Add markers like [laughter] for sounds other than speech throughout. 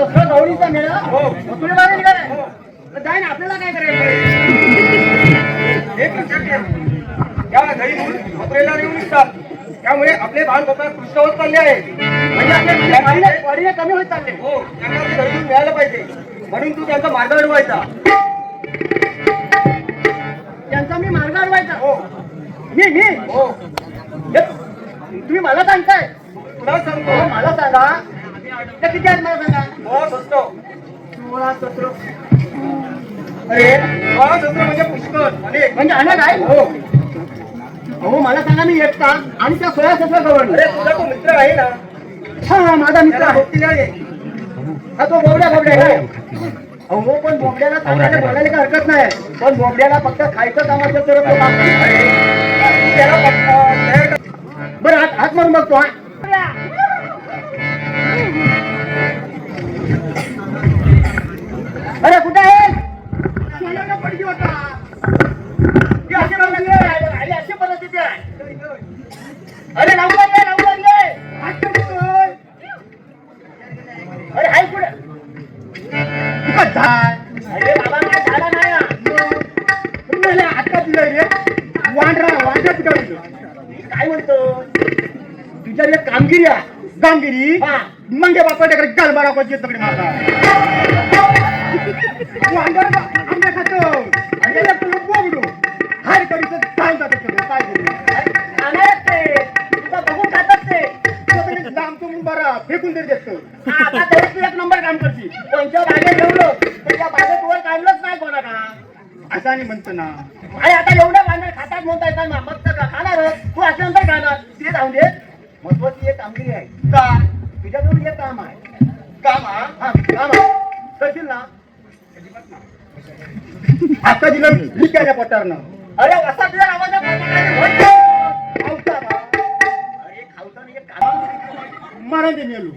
सतरा गौरीचा मेळा. हो. मथुरे मागे निघालाय. हो. तर जाईन आपल्याला काय करायचं? एक लक्षात ठेव या मथुरेला निघतात. त्यामुळे आपले बाळ गोपाळ कृष्ण होत चालले आहे. म्हणजे आपले कमी होत चालले हो त्यांना घरी मिळालं पाहिजे. म्हणून तू त्यांचा मार्ग अडवायचा. त्यांचा मी मार्ग अडवायचा. हो. मी मी. हो. हे, तुम्ही मला सांगताय. तुला हो, सांगतो मला सांगा. किती जन्म झाला सांगा हो सस्तो सोळा सतरा अरे सोळा सत्र म्हणजे पुष्कळ अनेक म्हणजे अनेक आहे हो हो मला सांगा मी एक का आणि त्या सोळा सत्र गवळणी अरे तुझा तो मित्र आहे ना हा माझा मित्र आहे हा तो बोबड्या बोबड्या आहे हो पण बोबड्याला सांगायला बोलायला काही हरकत नाही पण बोबड्याला फक्त खायचं काम असेल तर त्याला बरं हात हात मारून बघतो हा अरे कुठे आहे? अशी परिस्थिती आहे. आहे. अरे ये हात तर उचल. अरे हाय कुठे? अरे बाबा काय झाडा नाही आता. रे वांढरा वांढरा पिकावली काय म्हणतो? तुझ्या कामगिरी आहे. कामगिरी? मंगे बापाच्याकडे गाल बारा कोणची तकडे मारता वांढर आंबे खातो. आणि त्याला तुला बोगडू हाय करीत काय जात सगळं काय ते ते फेकून देत असतो आता तरी तू एक नंबर काम करशील. कोणत्या बागेत ठेवलं तर त्या बागेत वर काढलंच नाही कोणा का असं आणि म्हणतो ना. आणि आता एवढं भांडण खातात म्हणता येतात ना मग तर का खाणार तू असल्यानंतर खाणार. ते जाऊन दे. महत्वाची एक कामगिरी आहे. का तुझ्याजवळ एक काम आहे. काम हा? हा, काम करशील ना? आता दिलं मी. केल्या पटारनं अरे असा तुझ्या खावता का? अरे खावता नाही, एक. मरण मेलू.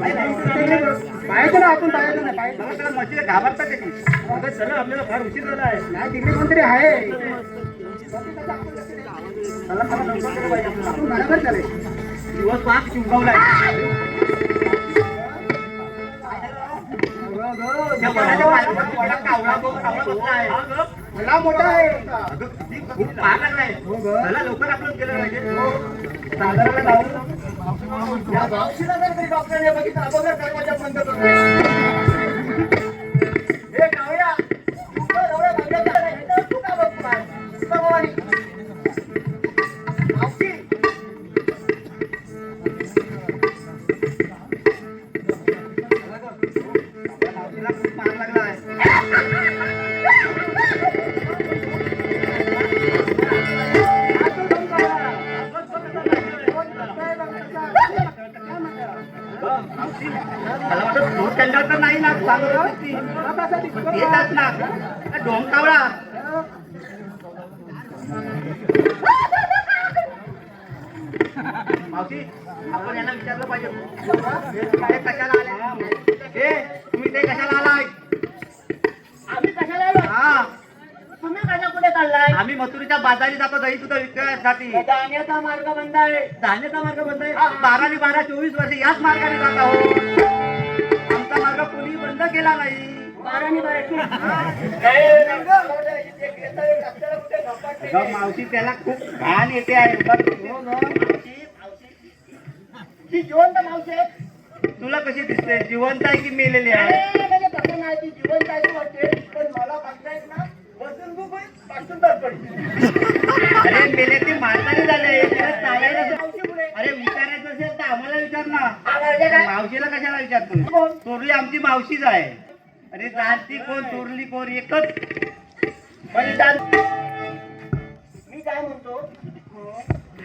ना आपण पाहायचं नाही त्याला म्हशीला घाबरतात त्याची. चला आपल्याला फार उशीर झाला आहे नाही तिकडे कोणतरी आहे चला चला लवकर केलं पाहिजे आपल्याला. आपण बरोबर चालेल दिवस पाच. मला मोठा आहे अगं, किती खूप पाहा लागलाय. चला लवकर आपण केलं पाहिजे साधारण जाऊन या भावशीला जर तरी डॉक्टरने बघितलं अगोदर दरवाजा बंद तुम्ही ते कशाला आलाय? आम्ही कशाला आलो? हा. तुम्ही कशा कुठे चाललाय? आम्ही मथुरीच्या बाजारी जातो दही सुद्धा विकण्यासाठी. जाण्याचा मार्ग बंद आहे. धान्याचा मार्ग बंद आहे? बारा बारा चोवीस वर्ष याच मार्गाने जात आहोत. आमचा मार्ग कोणी बंद केला नाही. मावशी त्याला खूप घाण येते आहे. हो. ती जिवंत मावशी आहे तुला कशी दिसते? जिवंत आहे की मेलेली आहे? अरे, म्हणजे तसं नाही ती जिवंत आहे ती वाटते. पण मला बघतायत ना बसून खूप पासून तर पडली. अरे मेले ते म्हातारे झाले तिला चालायला तर- मावशी पुढे अरे विचारायचं असेल तर आम्हाला विचार ना. म्हणजे काय? मावशीला कशाला विचारतो? कोण? चोरली आमची मावशीच आहे. अरे जाणती कोण चोरली कोण? एकच. म्हणजे मी काय म्हणतो?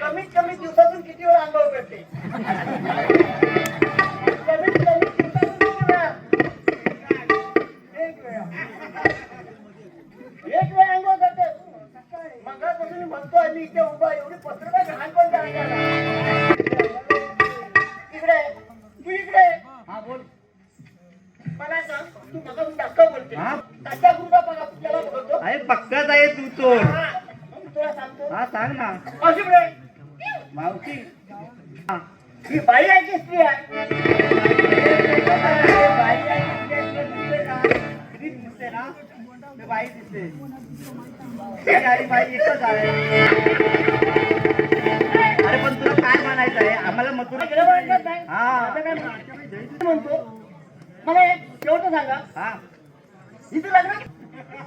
कमीत कमी दिवसातून किती वेळ आंघोळ करते? कमीत कमी दिसते ना ते बाई दिसते. बाई एकच आहे. अरे पण तुला काय म्हणायचं आहे? आम्हाला मथुरा. हा. म्हणतो. मला एक शेवटं सांगा. हा. हिचं लग्न?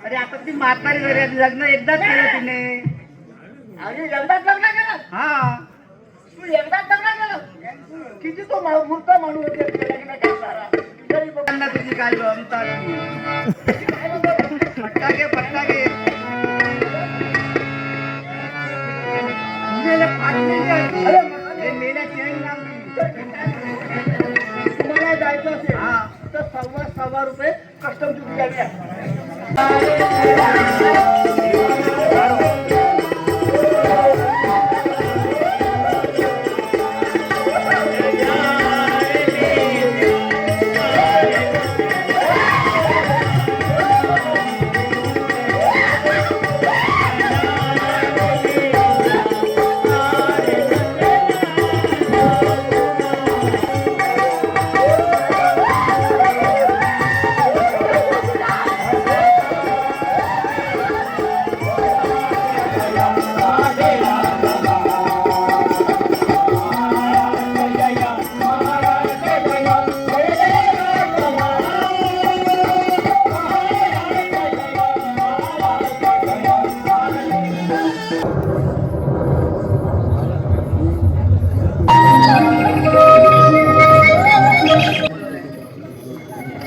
अरे आता ती झाली आहे, लग्न एकदाच केलं तिने. आणि एकदाच लग्न केलं? हा. तू एकदाच लग्न केलं? किती तो मूर्ख माणूस लग्न करणारा. तुझी काय फटाके फटाके तुम्हाला जायचं असेल. तर सव्वा सव्वा रुपये कस्टम ड्युटी द्यावी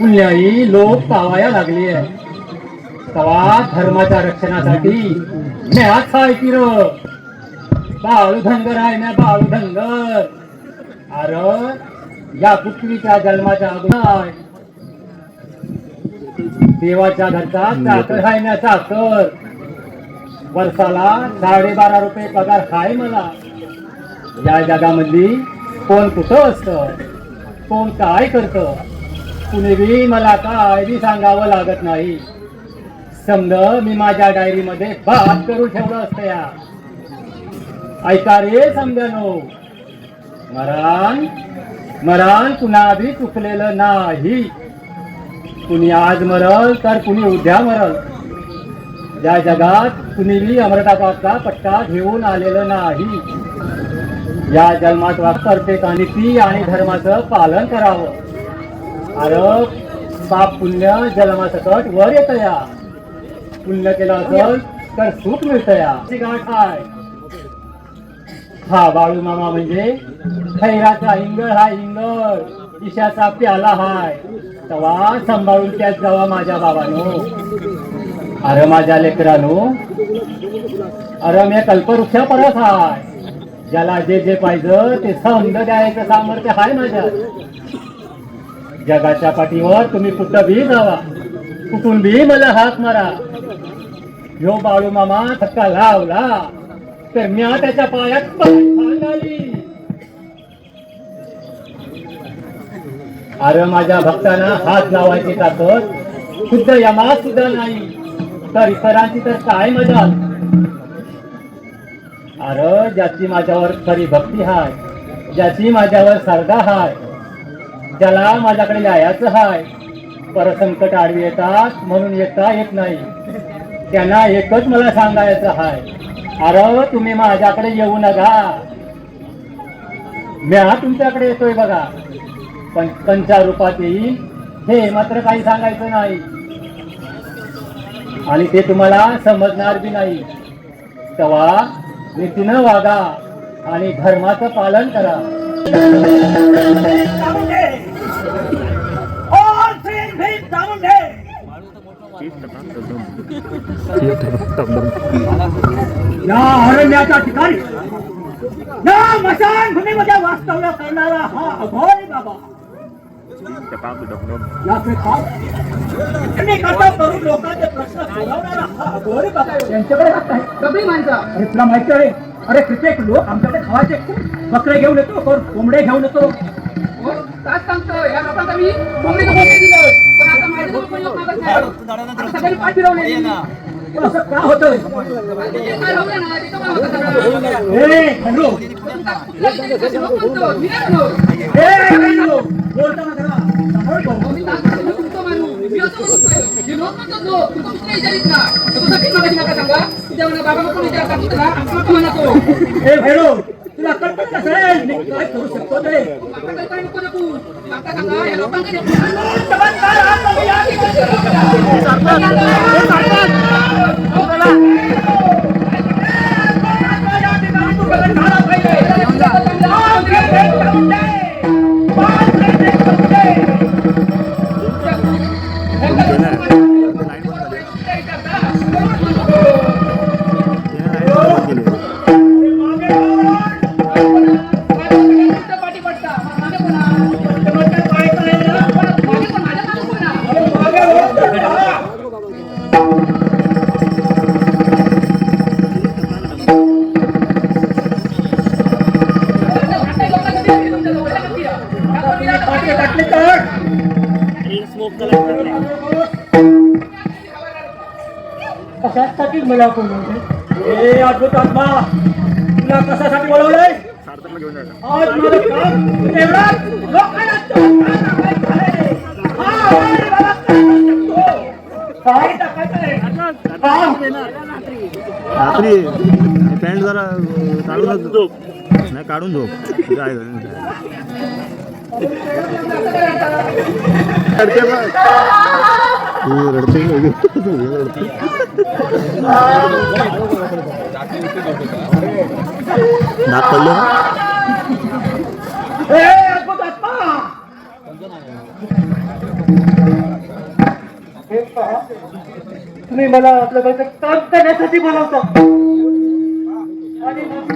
पुण्याई लोक पावाया लागली आहे. तवा धर्माच्या रक्षणासाठी म्याच आहे की र बाळू आहे ना बाळू अर या पृथ्वीच्या जन्माच्या अगोदर देवाच्या घरचा चाकर आहे ना चाकर. वर्षाला साडेबारा रुपये पगार हाय मला. या जगामधली कोण कुठं असतं? कोण काय करतं? कुणीही मला काय बी सांगावं लागत नाही. समज मी माझ्या डायरीमध्ये बात करून ठेवलं असतं या. ऐका रे समजलो. मरण मरण कुणा बी चुकलेलं नाही. कुणी आज मरल तर कुणी उद्या मरल. या जगात कुणीही बी पट्टा घेऊन आलेलं नाही. या जन्मात वा- प्रत्येकाने ती आणि धर्माचं पालन करावं. अरे पाप पुण्य जन्मासकट वर येत या. पुण्य केलं असेल तर सुख मिळत या. गाठ आहे हा बाळू मामा म्हणजे खैराचा इंगळ हा इंगळ. ईशाचा प्याला हाय. तवा सांभाळून त्यात जावा माझ्या बाबानो. अरे माझ्या लेकरानो. अरे मी कल्पवृक्षा परत हाय. ज्याला जे जे पाहिजे ते समज द्यायचं सामर्थ्य हाय माझ्या जगाच्या पाठीवर तुम्ही कुठं बी जावा कुठून बी मला हात मारा. यो बाळू मामा थक्का लावला. तर मी त्याच्या पायात पाय अरे माझ्या भक्तांना हात लावायची ताकद. शुद्ध यमा सुद्धा नाही. तर इतरांची तर काय मजा. अरे ज्याची माझ्यावर खरी भक्ती हाय ज्याची माझ्यावर श्रद्धा हाय ज्याला माझ्याकडे यायचं हाय परसंकट आडवी येतात म्हणून येता येत नाही. त्यांना एकच मला सांगायचं हाय अरे तुम्ही माझ्याकडे येऊ नका. म्या तुमच्याकडे येतोय बघा. पण पंचा रूपात येईल हे मात्र काही सांगायचं नाही. आणि ते तुम्हाला समजणार बी नाही. तेव्हा नीतीनं वागा आणि धर्माचं पालन करा. [laughs] या अरण्याच्या ठिकाणी. या मशानभूमीमध्ये वास्तव्य करणारा हा बाबा. याचे काम त्यांनी करता करून लोकांचे प्रश्न सोडवणारा हा अघोरी बाबा त्यांच्याकडे हात आहे. कबरी माणसा. अरे तुला माहिती आहे? अरे कित्येक लोक आमच्याकडे खावायचे बकरे घेऊन येतो कोण कोंबडे घेऊन येतो? काय सांगतो. या लोकांना मी कोंबडी दिलं. पण आता माझ्याजवळ कोणी लोक मागत नाही आता सगळ्यांनी पाठ फिरवलेली पण असं का होतं ते काय राहू ना ते तर मला सगळं ए खंडू लोक म्हणतो मी नाही म्हणू. ए खंडू बोलताना जरा सांभाळ बोल. मी तास म्हणतो, तुमचं मानू. मी असं म्हणतोय. जे लोक म्हणतात तो, तू तर दुसऱ्या विचारीत ना. तर तुझा किती मागायची नका सांगा. तुझ्या म्हणा बाबा कोण विचार करतो तुला? कल्पना नसेल मी काय करू शकतो ते आता कशासाठी मला बोलवते अद्भुत आत्मा तुला कशासाठी बोलवलंय आज काम काय टाकायचं रात्री पॅन्ट जरा अं, काढूनच झोप. नाही काढून झोप. काय रडते तू रडते? तू रडते? नाक पडलं ना? ए, अद्भुत आत्मा. हे पहा, तुम्ही मला आपल्या घरचं काम करण्यासाठी बोलवता. आणि